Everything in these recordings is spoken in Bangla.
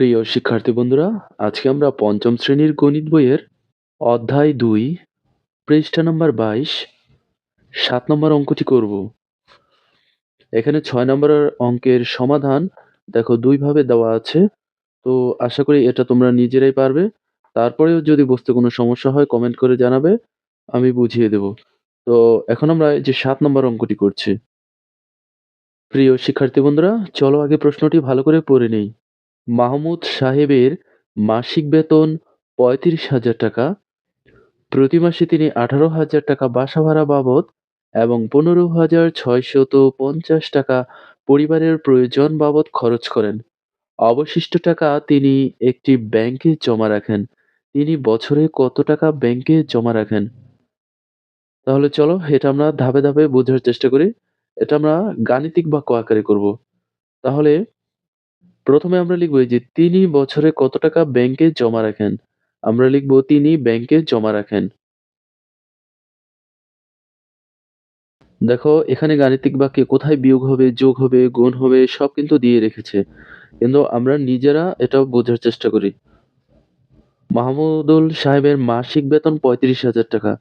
প্রিয় শিক্ষার্থী বন্ধুরা, আজকে আমরা পঞ্চম শ্রেণির গণিত বইয়ের অধ্যায় দুই, পৃষ্ঠা নম্বর বাইশ, সাত নম্বর অঙ্কটি করব। এখানে ছয় নম্বরের অঙ্কের সমাধান দেখো দুইভাবে দেওয়া আছে। তো আশা করি এটা তোমরা নিজেরাই পারবে। তারপরেও যদি বুঝতে কোনো সমস্যা হয় কমেন্ট করে জানাবে, আমি বুঝিয়ে দেব। তো এখন আমরা যে সাত নম্বর অঙ্কটি করছি। প্রিয় শিক্ষার্থী বন্ধুরা, চলো আগে প্রশ্নটি ভালো করে পড়ে নেই। মাহমুদ সাহেবের মাসিক বেতন পঁয়ত্রিশ হাজার টাকা। প্রতি মাসে তিনি আঠারো হাজার টাকা বাসা ভাড়া বাবদ এবং পনেরো হাজার ছয়শত পঞ্চাশ টাকা পরিবারের প্রয়োজন বাবদ খরচ করেন। অবশিষ্ট টাকা তিনি একটি ব্যাংকে জমা রাখেন। তিনি বছরে কত টাকা ব্যাংকে জমা রাখেন? তাহলে চলো এটা আমরা ধাপে ধাপে বোঝার চেষ্টা করি। এটা আমরা গাণিতিক বাক্য আকারে করব। তাহলে প্রথমে আমরা লিখব এই যে তিনি বছরে কত টাকা ব্যাংকে জমা রাখেন? আমরা লিখব তিনি ব্যাংকে জমা রাখেন। দেখো, এখানে গাণিতিক বাক্যে কোথায় বিয়োগ হবে, যোগ হবে, গুণ হবে, সব কিন্তু দিয়ে রেখেছে। কিন্তু আমরা নিজেরা এটা বোঝার চেষ্টা করি। মাহমুদুল সাহেবের মাসিক বেতন পঁয়ত্রিশ হাজার টাকা।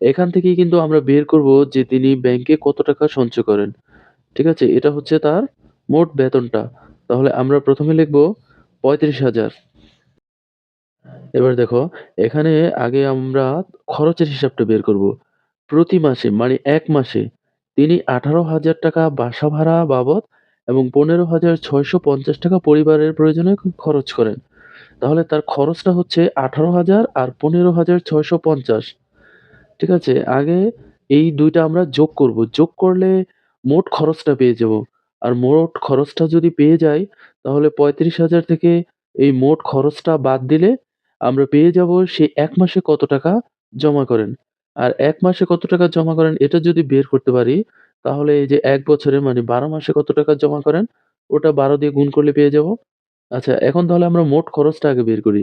এখান থেকেই কিন্তু আমরা বের করব যে তিনি ব্যাংকে কত টাকা সঞ্চয় করেন। ঠিক আছে, এটা হচ্ছে তার মোট বেতনটা। তাহলে আমরা প্রথমে লিখব পঁয়ত্রিশ হাজার। এবার দেখো, এখানে আগে আমরা খরচের হিসাবটা বের করব। প্রতি মাসে মানে এক মাসে, তিনি আঠারো হাজার টাকা বাসা ভাড়া বাবদ এবং পনেরো হাজার ছয়শো পঞ্চাশ টাকা পরিবারের প্রয়োজনে খরচ করেন। তাহলে তার খরচটা হচ্ছে আঠারো হাজার আর পনেরো হাজার ছয়শো পঞ্চাশ। ঠিক আছে? আগে এই দুইটা আমরা যোগ করব। যোগ করলে মোট খরচটা পেয়ে যাব। আর মোট খরচটা যদি পেয়ে যাই, তাহলে পঁয়ত্রিশ হাজার থেকে এই মোট খরচটা বাদ দিলে আমরা পেয়ে যাব সে এক মাসে কত টাকা জমা করেন। আর এক মাসে কত টাকা জমা করেন এটা যদি বের করতে পারি, তাহলে এই যে এক বছরে মানে বারো মাসে কত টাকা জমা করেন, ওটা বারো দিয়ে গুণ করলে পেয়ে যাব। আচ্ছা এখন তাহলে আমরা মোট খরচটা আগে বের করি।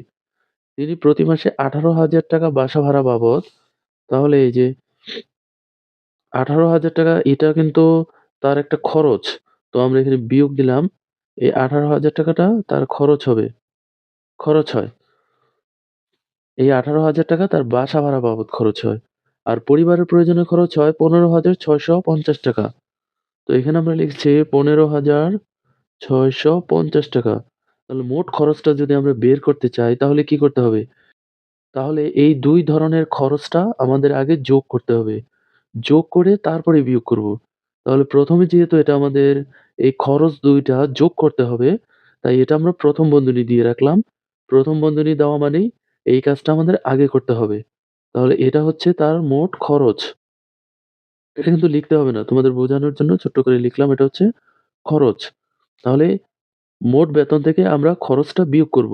তিনি প্রতি মাসে আঠারো হাজার টাকা বাসা ভাড়া বাবদ, তাহলে এই যে আঠারো হাজার টাকা, এটা কিন্তু তার একটা খরচ। তো আমরা এখানে বিয়োগ দিলাম। এই আঠারো হাজার টাকাটা তার খরচ হবে। খরচ হয়। এই আঠারো হাজার টাকা তার বাসা ভাড়া বাবদ খরচ হয়। আর পরিবারের প্রয়োজনে খরচ হয় পনেরো হাজার ছয়শো পঞ্চাশ টাকা। তো এখানে আমরা লিখছি পনেরো হাজার ছয়শো পঞ্চাশ টাকা। তাহলে মোট খরচটা যদি আমরা বের করতে চাই, তাহলে কি করতে হবে? তাহলে এই দুই ধরনের খরচটা আমাদের আগে যোগ করতে হবে। যোগ করে তারপরে বিয়োগ করব। তাহলে প্রথমে যেহেতু এটা আমাদের এই খরচ দুইটা যোগ করতে হবে। তাই এটা আমরা প্রথম বন্ধনী দিয়ে রাখলাম। প্রথম বন্ধনী দেওয়া মানেই এই কাজটা আমাদের আগে করতে হবে। তাহলে এটা হচ্ছে তার মোট খরচ। এটা কিন্তু লিখতে হবে না, তোমাদের বোঝানোর জন্য ছোট্ট করে লিখলাম, এটা হচ্ছে খরচ। তাহলে মোট বেতন থেকে আমরা খরচটা বিয়োগ করব।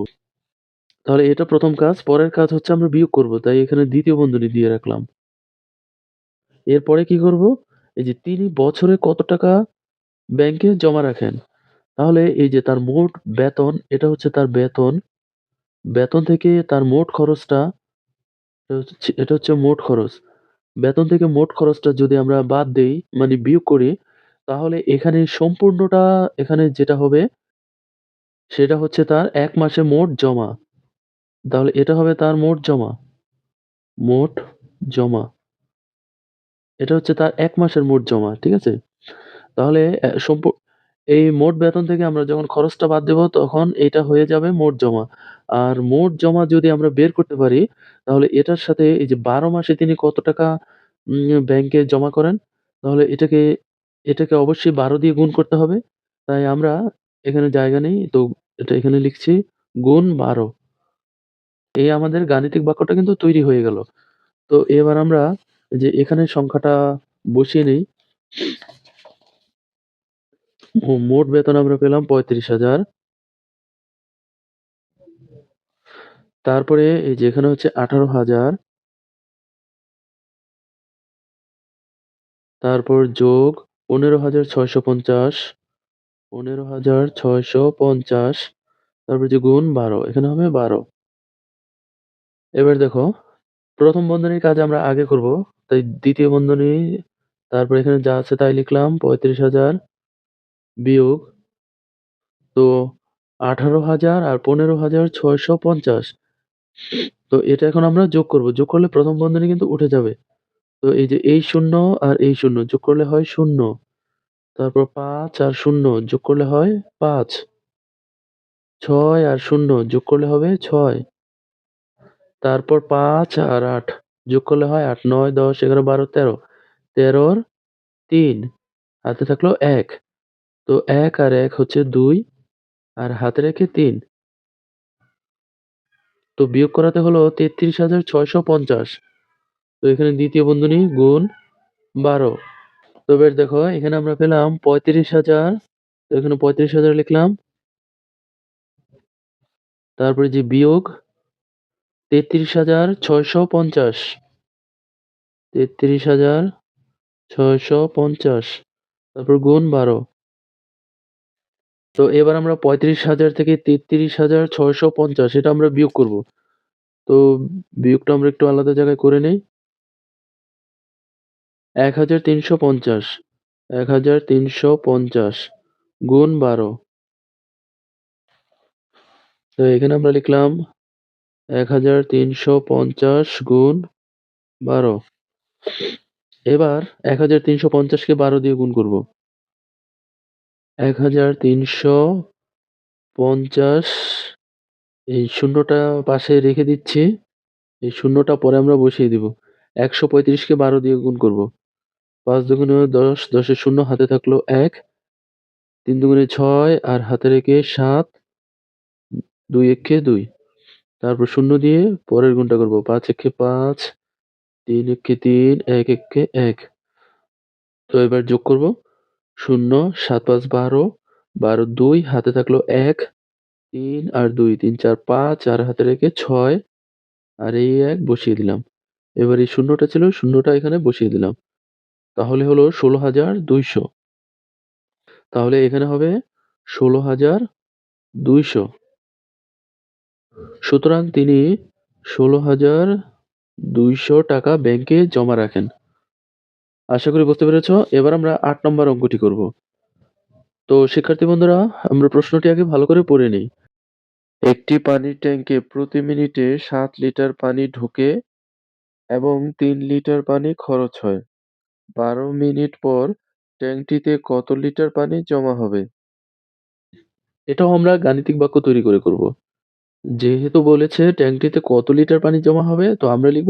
তাহলে এটা প্রথম কাজ, পরের কাজ হচ্ছে আমরা বিয়োগ করব, তাই এখানে দ্বিতীয় বন্ধনী দিয়ে রাখলাম। এরপরে কি করব? এই যে তিনি বছরে কত টাকা ব্যাংকে জমা রাখেন। তাহলে এই যে তার মোট বেতন, এটা হচ্ছে তার বেতন। বেতন থেকে তার মোট খরচটা, এটা হচ্ছে এটা হচ্ছে মোট খরচ। বেতন থেকে মোট খরচটা যদি আমরা বাদ দেই মানে বিয়োগ করি, তাহলে এখানে সম্পূর্ণটা, এখানে যেটা হবে, সেটা হচ্ছে তার এক মাসে মোট জমা। তাহলে এটা হবে তার মোট জমা। মোট জমা। এটা হচ্ছে তার এক মাসের মোট জমা, ঠিক আছে? তাহলে এই মোট বেতন থেকে আমরা যখন খরচটা বাদ দেব, তখন এটা হয়ে যাবে মোট জমা। আর মোট জমা যদি আমরা বের করতে পারি, তাহলে এটার সাথে এই যে বারো মাসে তিনি কত টাকা ব্যাংকে জমা করেন, তাহলে এটাকে এটাকে অবশ্যই বারো দিয়ে গুণ করতে হবে। তাই আমরা এখানে জায়গা নেই, তো এটা এখানে লিখছি, গুণ বারো। এই আমাদের গাণিতিক বাক্যটা কিন্তু তৈরি হয়ে গেল। তো এবার আমরা যে এখানে সংখ্যাটা বসিয়ে নেই মোট বেতন আমরা পেলাম পঁয়ত্রিশ হাজার। তারপরে এই যেখানে হচ্ছে আঠারো হাজার। তারপর যোগ পনেরো হাজার ছয়শো পঞ্চাশ। পনেরো হাজার ছয়শো পঞ্চাশ। তারপর যে গুণ বারো, এখানে হবে বারো। এবার দেখো, প্রথম বন্ধনীর কাজ আমরা আগে করব, তাই দ্বিতীয় বন্ধনী, তারপর এখানে যা আছে তাই লিখলাম পঁয়ত্রিশ হাজার। বিয়োগ, তো আঠারো হাজার আর পনেরো হাজার ছয়শো পঞ্চাশ। তো এটা এখন আমরা যোগ করব। যোগ করলে প্রথম বন্ধনী কিন্তু উঠে যাবে। তো এই যে এই শূন্য আর এই শূন্য, যোগ করলে হয় শূন্য। তারপর পাঁচ আর শূন্য, যোগ করলে হয় পাঁচ। ছয় আর শূন্য, যোগ করলে হবে ছয়। তারপর পাঁচ আর আট, যোগ করলে হয় আট, নয়, দশ, এগারো, বারো, তেরো। তেরোর তিন, হাতে থাকল এক। তো এক আর এক হচ্ছে দুই আর হাতে রেখে তিন। তো বিয়োগ করাতে হলো তেত্রিশ হাজার ছয়শো পঞ্চাশ। তো এখানে দ্বিতীয় বন্ধনী গুণ বারো। তো এবার দেখো, এখানে আমরা পেলাম পঁয়ত্রিশ হাজার। তো এখানে পঁয়ত্রিশ হাজার লিখলাম। তারপরে যে বিয়োগ, তেত্রিশ হাজার ছয়শো পঞ্চাশ। তেত্রিশ হাজার ছয়শো পঞ্চাশ। তারপর গুণ বারো। তো এবার আমরা পঁয়ত্রিশ হাজার থেকে তেত্রিশ হাজার ছয়শো পঞ্চাশ এটা আমরা বিয়োগ করব। তো বিয়োগটা আমরা একটু আলাদা জায়গায় করে নেই। এক হাজার তিনশো পঞ্চাশ, এক হাজার তিনশো পঞ্চাশ গুণ বারো। তো এখানে আমরা লিখলাম এক হাজার তিনশো পঞ্চাশ গুণ বারো। এবার এক হাজার তিনশো পঞ্চাশকে বারো দিয়ে গুণ করব। এক হাজার তিনশো পঞ্চাশ। এই শূন্যটা পাশে রেখে দিচ্ছি। এই শূন্যটা পরে আমরা বসিয়ে দিব। একশো পঁয়ত্রিশকে বারো দিয়ে গুণ করব। পাঁচ দুগুণে দশ দশের শূন্য, হাতে থাকল এক। তিন দুগুণে ছয় আর হাতে রেখে সাত। দুই একে দুই। তারপর শূন্য দিয়ে পরের গুণটা করব। পাঁচ একে পাঁচ, তিন একে তিন, এক একে এক। তো এবার যোগ করব। শূন্য, সাত পাঁচ বারো বারো দুই, হাতে থাকল এক, তিন আর দুই, তিন, চার, পাঁচ, আর হাতে রেখে ছয়, আর এই এক বসিয়ে দিলাম। এবার এই শূন্যটা ছিল, শূন্যটা এখানে বসিয়ে দিলাম। তাহলে হলো ষোলো হাজার দুইশো। তাহলে এখানে হবে ষোলো হাজার দুইশো। সুতরাং তিনি ষোলো হাজার দুইশো টাকা ব্যাংকে জমা রাখেন। আশা করি বুঝতে পেরেছ। এবার আমরা আট নম্বর অঙ্কটি করব। তো, শিক্ষার্থী বন্ধুরা, আমরা প্রশ্নটি আগে ভালো করে পড়ে নিই। একটি পানির ট্যাঙ্কে প্রতি মিনিটে সাত লিটার পানি ঢোকে এবং তিন লিটার পানি খরচ হয়। বারো মিনিট পর ট্যাঙ্কটিতে কত লিটার পানি জমা হবে? এটাও আমরা গাণিতিক বাক্য তৈরি করে করব। যেহেতু বলেছে ট্যাঙ্কটিতে কত লিটার পানি জমা হবে, তো আমরা লিখব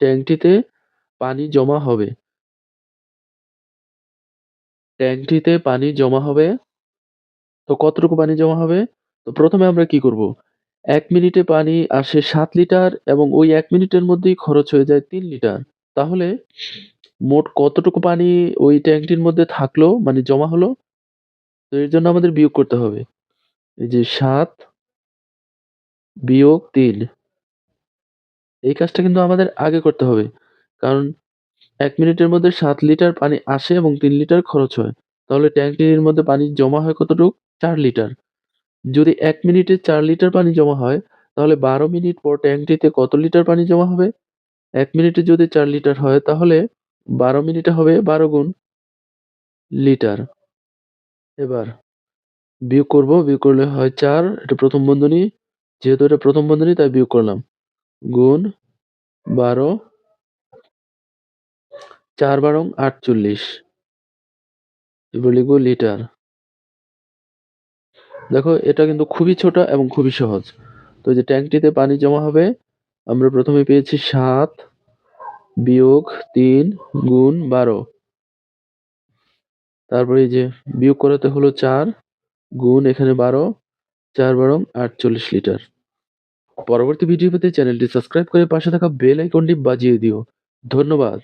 ট্যাঙ্কটিতে পানি জমা হবে। ট্যাঙ্কটিতে পানি জমা হবে। তো কতটুকু পানি জমা হবে? তো প্রথমে আমরা কি করব? এক মিনিটে পানি আসে সাত লিটার এবং ওই এক মিনিটের মধ্যেই খরচ হয়ে যায় তিন লিটার। তাহলে মোট কতটুকু পানি ওই ট্যাঙ্কটির মধ্যে থাকল মানে জমা হলো? তো এর জন্য আমাদের বিয়োগ করতে হবে। এই যে সাত বিয়োগ তিন। এই কাজটা কিন্তু আমাদের আগে করতে হবে। কারণ এক মিনিটের মধ্যে সাত লিটার পানি আসে এবং তিন লিটার খরচ হয়। তাহলে ট্যাঙ্কটির মধ্যে পানি জমা হয় কতটুকু? চার লিটার। যদি এক মিনিটে চার লিটার পানি জমা হয়, তাহলে বারো মিনিট পর ট্যাঙ্কটিতে কত লিটার পানি জমা হবে? এক মিনিটে যদি চার লিটার হয়, তাহলে বারো মিনিটে হবে বারো গুণ লিটার। এবার বিয়োগ করব, বিয়োগ করলে হয় চার। এটা প্রথম বন্ধনী। যেহেতু এটা প্রথম বন্ধনী, তাই বিয়োগ করলাম। গুণ বারো চার বারং আটচল্লিশ। লিটার। দেখো, এটা কিন্তু খুবই ছোট এবং খুবই সহজ। তো যে ট্যাঙ্কটিতে পানি জমা হবে, আমরা প্রথমে পেয়েছি সাত বিয়োগ তিন গুণ বারো। তারপরে এই যে বিয়োগ করাতে হলো চার গুণ এখানে বারো, চার বারং আটচল্লিশ লিটার। পরবর্তী ভিডিও পেতে চ্যানেলটি সাবস্ক্রাইব করে পাশে থাকা বেল আইকনটি বাজিয়ে দিও। ধন্যবাদ।